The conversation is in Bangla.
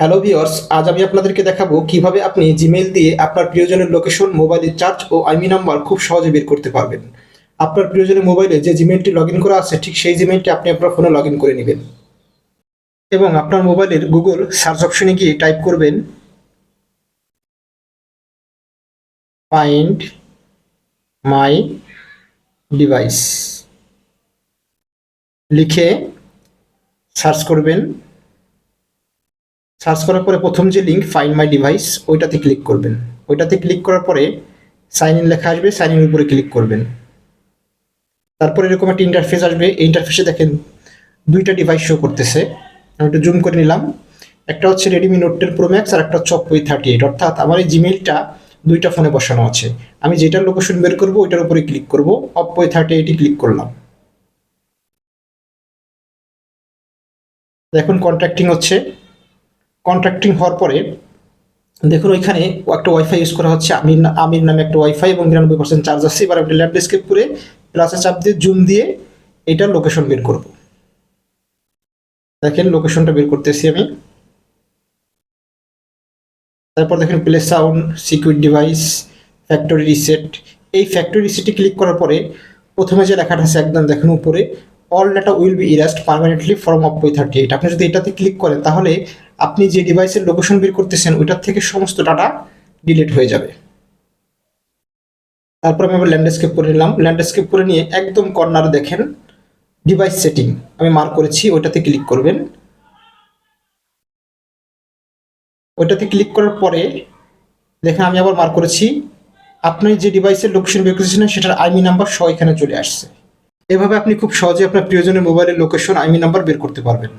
হ্যালো ভিওর্স আজ আমি আপনাদেরকে দেখাবো কীভাবে আপনি জিমেইল দিয়ে আপনার প্রিয়জনের লোকেশন মোবাইলের চার্জ ও আইমি নাম্বার খুব সহজে বের করতে পারবেন। আপনার প্রিয়জনের মোবাইলে যে জিমেইলটি লগ করা আছে, ঠিক সেই জিমেইলটি আপনি আপনার ফোনে লগ করে নেবেন। এবং আপনার মোবাইলের গুগল সার্চ অপশনে গিয়ে টাইপ করবেন ফাইন্ড মাই ডিভাইস লিখে সার্চ করবেন। সার্চ করার পরে প্রথম যে লিঙ্ক ফাইন মাই ডিভাইস ওইটাতে ক্লিক করবেন। ওইটাতে ক্লিক করার পরে সাইন ইন লেখা আসবে সাইন ইন উপরে ক্লিক করবেন। তারপরে এরকম একটা ইন্টারফেস আসবে। এই ইন্টারফেসে দেখেন দুইটা ডিভাইস শো করতেছে। আমি একটু জুম করে নিলাম। একটা হচ্ছে Redmi note ten pro max আর একটা হচ্ছে অপো থার্টি এইট অর্থাৎ আমার এই জিমেলটা দুইটা ফোনে বসানো আছে। আমি যেটার লোকেশন বের করব, ওইটার উপরে ক্লিক করব। অপো থার্টি এইটে ক্লিক করলাম। দেখুন কন্ট্যাক্টিং হচ্ছে। কন্ট্রাক্টিং হওয়ার পরে, দেখুন ওইখানে একটা ওয়াইফাই ইউজ করা হচ্ছে, আমির আমির নামে একটা ওয়াইফাই এবং নিরানব্বই পার্সেন্ট চার্জ আছে। এবার আমি ল্যান্ডস্কেপ করে প্লাসে চাপ দিয়ে জুম দিয়ে এটার লোকেশন বের করব। দেখেন লোকেশনটা বের করতেছি আমি। তারপর দেখেন play sound secure device factory reset এই ফ্যাক্টরি রিসেটে ক্লিক করার পরে প্রথমে যে লেখাটা আছে একদম দেখেন উপরে all data will be erased permanently from Oppo thirty eight আপনি যদি এটাতে ক্লিক করেন, তাহলে আপনি যে ডিভাইসের লোকেশন বের করতেছেন, ওইটার থেকে সমস্ত ডাটা ডিলিট হয়ে যাবে। তারপর আমি আবার ল্যান্ডস্কেপ করে নিলাম। ল্যান্ডস্কেপ করে নিয়ে একদম কর্নারে দেখেন ডিভাইস সেটিং আমি মার্ক করেছি, ওইটাতে ক্লিক করবেন। ওইটাতে ক্লিক করার পরে দেখেন আমি আবার মার্ক করেছি, আপনি যে ডিভাইসের লোকেশন বের করেছিলেন সেটার আইমি নাম্বার সহ এখানে চলে আসছে। এভাবে আপনি খুব সহজে আপনার প্রিয়জনের মোবাইলের লোকেশন আইমি নাম্বার বের করতে পারবেন।